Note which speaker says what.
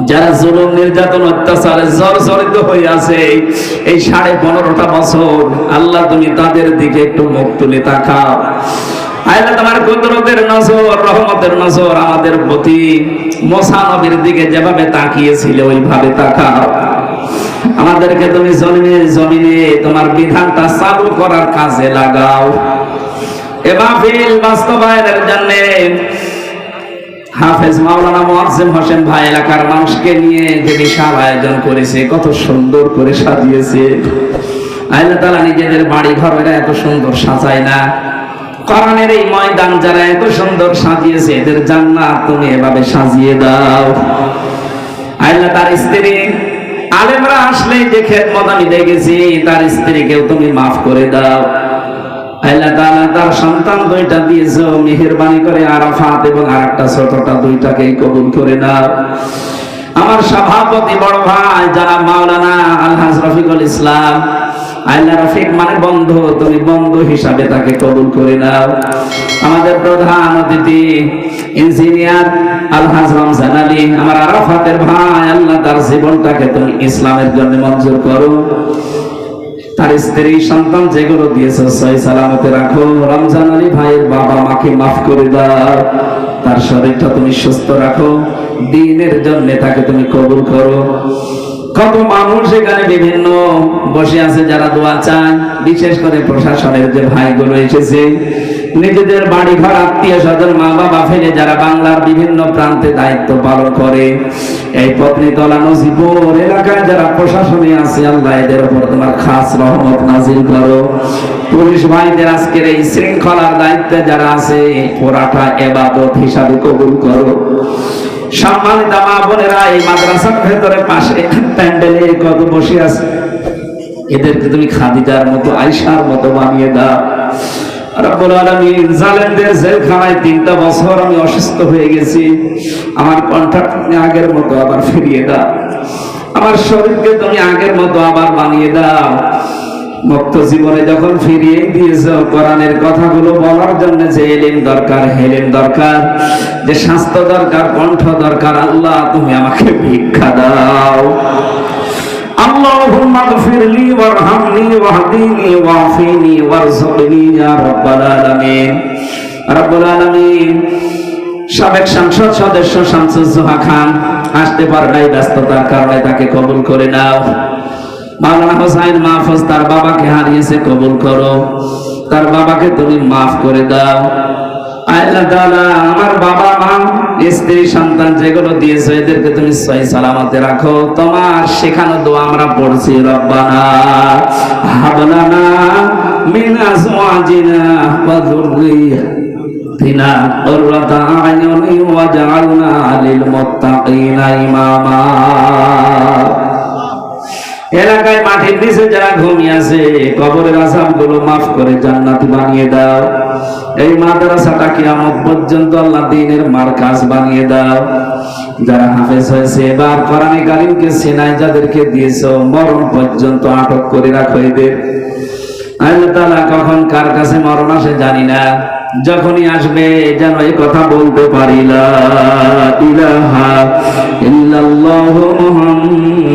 Speaker 1: যারা জুলুম, নির্যাতন, অত্যাচারে জর্জরিত হয়ে আছে, এই সাড়ে পনেরোটা বছর আল্লাহ তুমি তাদের দিকে একটু মুখ তুলে তাকাও। তোমার আমাদেরকে তুমি জমিনে জমিনে তোমার বিধানটা চালু করার কাজে লাগাও। এ মাহফিল বাস্তবায়নের জন্য হাফেজ মাওলানা মোয়াজ্জেম হোসেন ভাই এলাকার মানুষকে নিয়ে যে বিশাল আয়োজন করেছে, কত সুন্দর করে সাজিয়েছে। আল্লাহ তাআলা নিজেদের বাড়ি ঘর এরা এত সুন্দর সাজায় না। কোরআনের এই ময়দান যারা এত সুন্দর সাজিয়েছে, এদের জান্নাত তুমি এভাবে সাজিয়ে দাও। আল্লাহ তার স্ত্রী আলেমরা আসলেই যে খেদমত আমি দেখেছি, তার স্ত্রীকেও তুমি মাফ করে দাও। আল্লাহ তাআলা তার সন্তান দুইটা মেহেরবানি করে আরাফাত এবং আরেকটা ছোটটা দুইটাকে কবুল করে আমার সভাপতি বড় ভাই যারা মাওলানা আলহাজ রফিকুল ইসলাম। আল্লাহ রফিক মানে বন্ধু, তুমি বন্ধু হিসাবে তাকে কবুল করে নাও। আমাদের প্রধান অতিথি, ইঞ্জিনিয়ার আলহাজ রমজান আলী, আমার আরাফাতের ভাই, আল্লাহ তার জীবনটাকে তুমি ইসলামের জন্য মঞ্জুর করো। তার স্ত্রী সন্তান যেগুলো দিয়েছে, সই সালামতে রাখো। রমজান আলী ভাইয়ের বাবা মাকে মাফ করে দাও। তার শরীরটা তুমি সুস্থ রাখো। দিনের জন্য তাকে তুমি কবুল করো। কত মানুষ এখানে বিভিন্ন বসে আছে যারা দোয়া চায়। বিশেষ করে প্রশাসনের যে ভাইগুলো এসেছে, নিজেদের বাড়ি ঘর আত্মীয় স্বজন মা বাবা ফেলে যারা বাংলার বিভিন্ন প্রান্তে দায়িত্ব পালন করে। এই পত্নী তলা নজিপুর এলাকায় যারা প্রশাসনে আছে, আল্লাহ এদের উপর তোমার খাস রহমত নাজিল করো। পুলিশ ভাইদের আজকের এই শৃঙ্খলার দায়িত্বে যারা আছে, পুরাটা এবাদত হিসাবে কবুল করো। সম্মানিত মা বোনেরা, এই মাদ্রাসার ভেতরে পাশে প্যান্ডেলে কত বসে আছে। এদেরকে তুমি খাদিজার মতো আয়সার মতো বানিয়ে দাও। রব্বুল আলামিন জালেমদের জেলখানায় তিনটা বছর আমি অসুস্থ হয়ে গেছি। আমার তুমি আগের মতো আবার ফিরিয়ে দাও। আমার শরীরকে তুমি আগের মতো আবার বানিয়ে দাও। মুক্ত জীবনে যখন ফিরিয়ে দিয়েছ, কোরআনের কথাগুলো বলার জন্য যে এলিম দরকার হেলেন দরকার, যে স্বাস্থ্য দরকার, কণ্ঠ দরকার, আল্লাহ তুমি আমাকে ভিক্ষা দাও। আল্লাহ لي وارحمني واهدني وعافني وارزقني يا رب العالمين رب العالمين সাবেক সংসদ সদস্য শামসুজ্জোহা খান আসতে পারে নাই ব্যস্ততার কারণে তাকে কবুল করে নাও মাওলানা হোসাইন মাহফুজ তার বাবাকে হারিয়েছে কবুল করো তার বাবাকে তুমি মাফ করে দাও আল্লাহ তাআলা আমার বাবা, মা, স্ত্রী, সন্তান যেগুলো দিয়েছ, এদেরকে তুমি সহি সালামতে রাখো। তোমার শেখানো দোয়া আমরা পড়ছি, রব্বানা হাবলানা মিন আজওয়াজিনা ওয়া যুররিয়াতিনা কুররাতা আয়ুনি ওয়াজআলনা লিল মুত্তাকিনা ইমামা। এলাকায় মাটির নিচে যারা ঘুমিয়ে আছে, কবরের আসামগুলো মাফ করে জান্নাতি বানিয়ে দাও। এই মাদ্রাসাটা কিয়ামত পর্যন্ত আল্লাহ দিনের মার্কাজ বানিয়ে দাও। যারা হাফেজ হয়েছে, এবার কোরআনে কারিমকে সেনায় যাদেরকে দিয়েছ, মরণ পর্যন্ত আটক করে রাখো এদের। আল্লাহ তাআলা কখন কার কাছে মরণ আসে জানি না। যখনই আসবে, যেন এই কথা বলতে পারি, লা ইলাহা ইল্লাল্লাহু